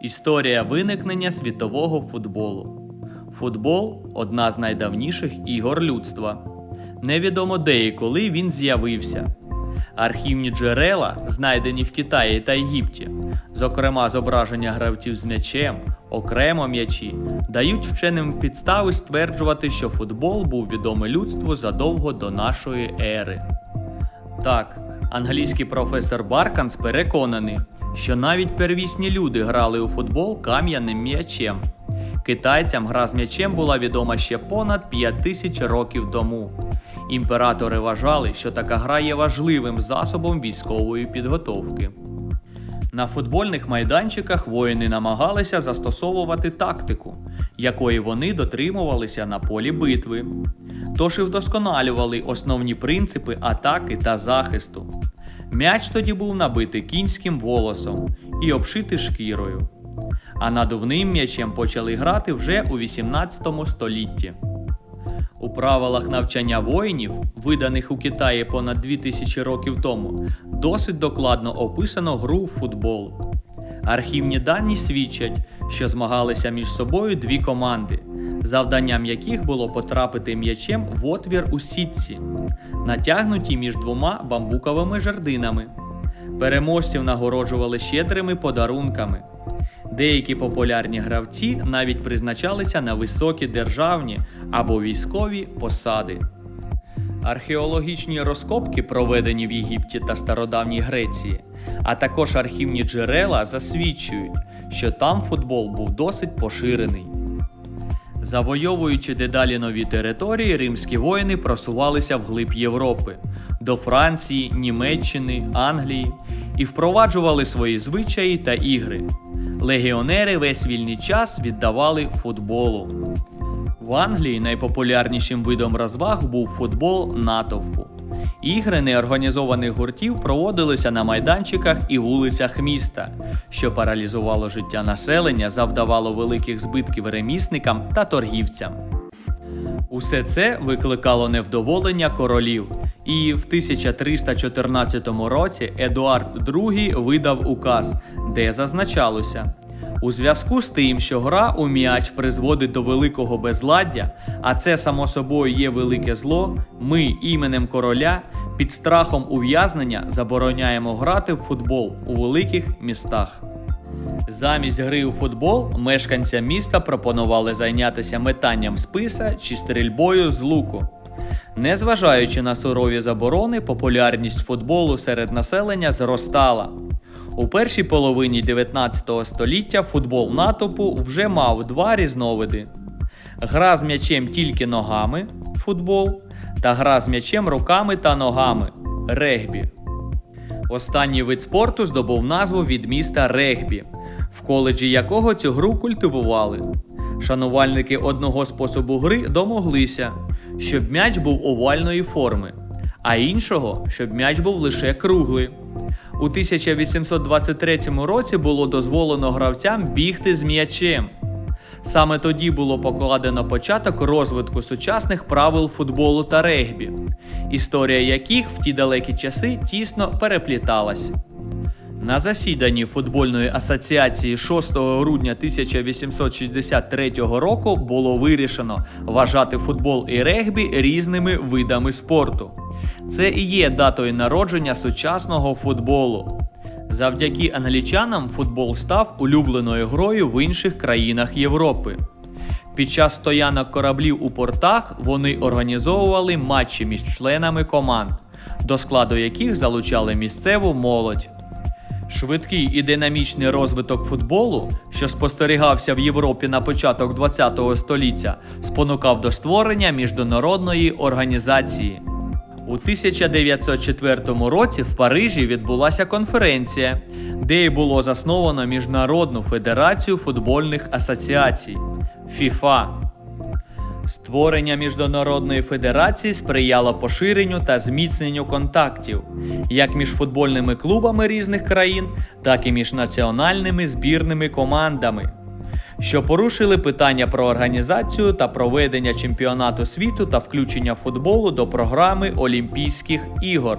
Історія виникнення світового футболу. Футбол одна з найдавніших ігор людства. Невідомо де і коли він з'явився. Архівні джерела, знайдені в Китаї та Єгипті, зокрема зображення гравців з м'ячем, окремо м'ячі, дають вченим підстави стверджувати, що футбол був відомий людству задовго до нашої ери. Так, англійський професор Барканс переконаний, що навіть первісні люди грали у футбол кам'яним м'ячем. Китайцям гра з м'ячем була відома ще понад 5 тисяч років тому. Імператори вважали, що така гра є важливим засобом військової підготовки. На футбольних майданчиках воїни намагалися застосовувати тактику, якої вони дотримувалися на полі битви. Тож і вдосконалювали основні принципи атаки та захисту. М'яч тоді був набитий кінським волосом і обшитий шкірою. А надувним м'ячем почали грати вже у 18 столітті. У правилах навчання воїнів, виданих у Китаї понад 2000 років тому, досить докладно описано гру в футбол. Архівні дані свідчать, що змагалися між собою дві команди, завданням яких було потрапити м'ячем в отвір у сітці, натягнуті між двома бамбуковими жердинами. Переможців нагороджували щедрими подарунками. Деякі популярні гравці навіть призначалися на високі державні або військові посади. Археологічні розкопки, проведені в Єгипті та стародавній Греції, а також архівні джерела засвідчують, що там футбол був досить поширений. Завойовуючи дедалі нові території, римські воїни просувалися вглиб Європи до Франції, Німеччини, Англії і впроваджували свої звичаї та ігри. Легіонери весь вільний час віддавали футболу. В Англії найпопулярнішим видом розваг був футбол натовпу. Ігри неорганізованих гуртів проводилися на майданчиках і вулицях міста, що паралізувало життя населення, завдавало великих збитків ремісникам та торгівцям. Усе це викликало невдоволення королів, і в 1314 році Едуард II видав указ, де зазначалося. У зв'язку з тим, що гра у м'яч призводить до великого безладдя, а це само собою є велике зло, ми іменем короля під страхом ув'язнення забороняємо грати в футбол у великих містах. Замість гри у футбол мешканцям міста пропонували зайнятися метанням списа чи стрільбою з луку. Незважаючи на сурові заборони, популярність футболу серед населення зростала. У першій половині 19 століття футбол натовпу вже мав два різновиди: гра з м'ячем тільки ногами футбол та гра з м'ячем руками та ногами регбі. Останній вид спорту здобув назву від міста Регбі, в коледжі якого цю гру культивували. Шанувальники одного способу гри домоглися, щоб м'яч був овальної форми, а іншого, щоб м'яч був лише круглий. У 1823 році було дозволено гравцям бігти з м'ячем. Саме тоді було покладено початок розвитку сучасних правил футболу та регбі, історія яких в ті далекі часи тісно перепліталась. На засіданні футбольної асоціації 6 грудня 1863 року було вирішено вважати футбол і регбі різними видами спорту. Це і є датою народження сучасного футболу. Завдяки англічанам футбол став улюбленою грою в інших країнах Європи. Під час стоянок кораблів у портах вони організовували матчі між членами команд, до складу яких залучали місцеву молодь. Швидкий і динамічний розвиток футболу, що спостерігався в Європі на початок ХХ століття, спонукав до створення міжнародної організації. У 1904 році в Парижі відбулася конференція, де й було засновано Міжнародну федерацію футбольних асоціацій ФІФА. Створення міжнародної федерації сприяло поширенню та зміцненню контактів як між футбольними клубами різних країн, так і між національними збірними командами, що порушили питання про організацію та проведення чемпіонату світу та включення футболу до програми Олімпійських ігор.